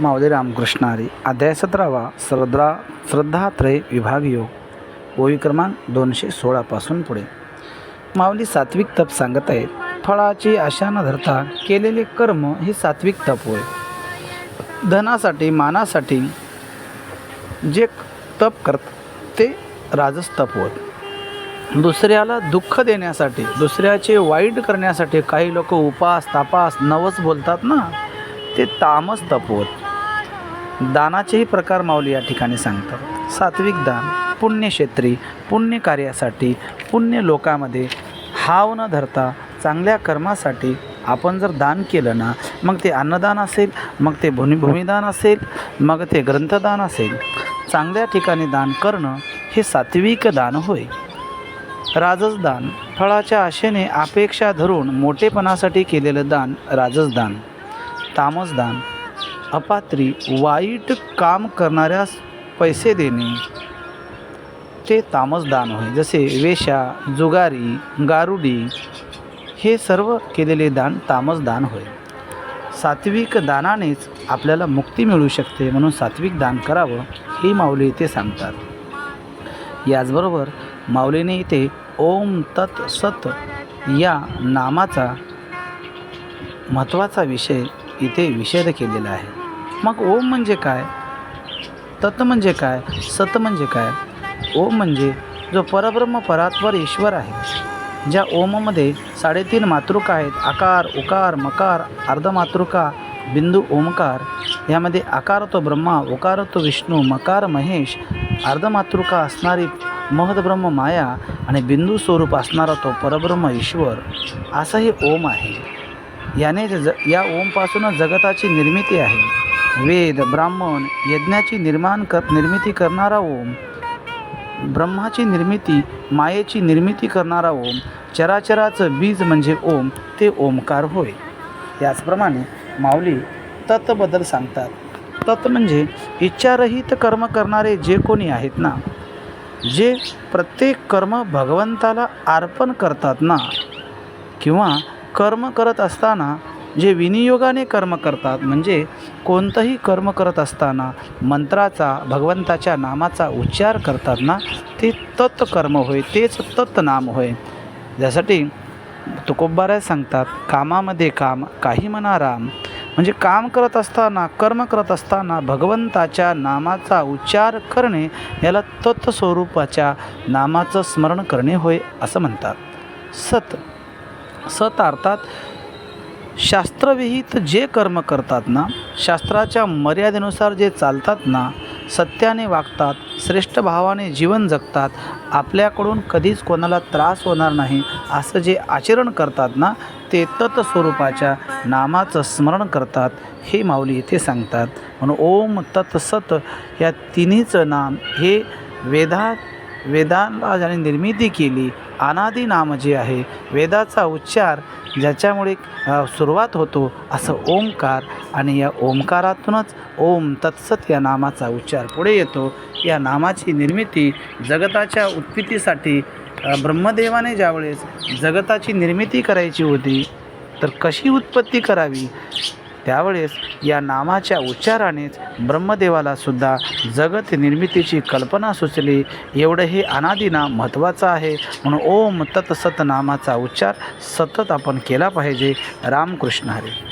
माऊली रामकृष्णारी अध्याय सतरावा श्रद्धा श्रद्धात्रय विभाग योग. ओवी क्रमांक दोनशे सोळापासून पुढे. माऊली सात्विक तप सांगत आहेत फळाची आशा न धरता केलेले कर्म हे सात्विक तप होय. धनासाठी मानासाठी जे तप करत ते राजस तप होत. दुसऱ्याला दुःख देण्यासाठी दुसऱ्याचे वाईट करण्यासाठी काही लोक उपास तापास नवस बोलतात ना ते तामस तप होत. दानाचेही प्रकार माऊली या ठिकाणी सांगतात. सात्विक दान पुण्यक्षेत्री पुण्य कार्यासाठी पुण्य लोकामध्ये हाव न धरता चांगल्या कर्मासाठी आपण जर दान केलं ना मग ते अन्नदान असेल मग ते भूमी भूमिदान असेल मग ते ग्रंथदान असेल. चांगल्या ठिकाणी दान करणं हे सात्विक दान होय. राजसदान फळाच्या आशेने अपेक्षा धरून मोठेपणासाठी केलेलं दान राजसदान तामसदान अपात्री वाईट काम करणाऱ्यास पैसे देणे. ते तामसदान होय. जसे वेशा जुगारी गारुडी हे सर्व केलेले दान तामसदान होय. सात्विक दानानेच आपल्याला मुक्ती मिळू शकते म्हणून सात्विक दान करावं ही माऊली इथे सांगतात. याचबरोबर माऊलीने इथे ओम तत् सत या नामाचा महत्त्वाचा विषय इथे विषेद केलेला आहे. मग ओम म्हणजे काय? तत् म्हणजे काय? सत म्हणजे काय? ओम म्हणजे जो परब्रह्म परात्पर ईश्वर आहे. ज्या ओममध्ये साडेतीन मातृका आहेत. आकार उकार मकार अर्धमातृका बिंदू ओमकार यामध्ये आकार तो ब्रह्मा उकार तो विष्णू मकार महेश. अर्धमातृका असणारी महदब्रह्म माया आणि बिंदू स्वरूप असणारा तो परब्रह्म ईश्वर. असा हे ओम आहे. याने ज या ओमपासूनच जगताची निर्मिती आहे. वेद ब्राह्मण यज्ञाची निर्माण कर निर्मिती करणारा ओम. ब्रह्माची निर्मिती मायेची निर्मिती करणारा ओम. चराचराचं बीज म्हणजे ओम ते ओमकार होय. याचप्रमाणे माऊली तत्बद्दल सांगतात. तत् म्हणजे इच्छारहित कर्म करणारे जे कोणी आहेत ना जे प्रत्येक कर्म भगवंताला अर्पण करतात ना किंवा कर्म करत असताना जे विनियोगाने कर्म करतात म्हणजे कोणतंही कर्म करत असताना मंत्राचा भगवंताच्या नामाचा उच्चार करतात ना ते तत् कर्म होय तेच तत् नाम होय. ज्यासाठी तुकोबाराय सांगतात कामामध्ये काम काही म्हणा राम. म्हणजे काम करत असताना कर्म करत असताना भगवंताच्या नामाचा उच्चार करणे याला तत्स्वरूपाच्या नामाचं स्मरण करणे होय असं म्हणतात. सत. सत अर्थात शास्त्रविहित जे कर्म करतात ना शास्त्राच्या मर्यादेनुसार जे चालतात ना सत्याने वागतात श्रेष्ठ भावाने जीवन जगतात आपल्याकडून कधीच कोणाला त्रास होणार नाही असं जे आचरण करतात ना ते तत्स्वरूपाच्या नामाचं स्मरण करतात हे माऊली इथे सांगतात. म्हणून ओम तत् सत या तिन्हीचं नाम हे वेदात वेदाला ज्याने निर्मिती केली अनादी नाम जे आहे वेदाचा उच्चार ज्याच्यामुळे सुरुवात होतो असं ओंकार आणि या ओंकारातूनच ओम तत्सत या नामाचा उच्चार पुढे येतो. या नामाची निर्मिती जगताच्या उत्पत्तीसाठी ब्रह्मदेवाने ज्यावेळेस जगताची निर्मिती करायची होती तर कशी उत्पत्ती करावी? त्यावेळेस या नामाच्या उच्चारानेच ब्रह्मदेवाला सुद्धा जगत निर्मितीची कल्पना सुचली. एवढं हे अनादिनाम महत्त्वाचं आहे. म्हणून ओम तत्सत नामाचा उच्चार सतत आपण केला पाहिजे. रामकृष्ण हरी.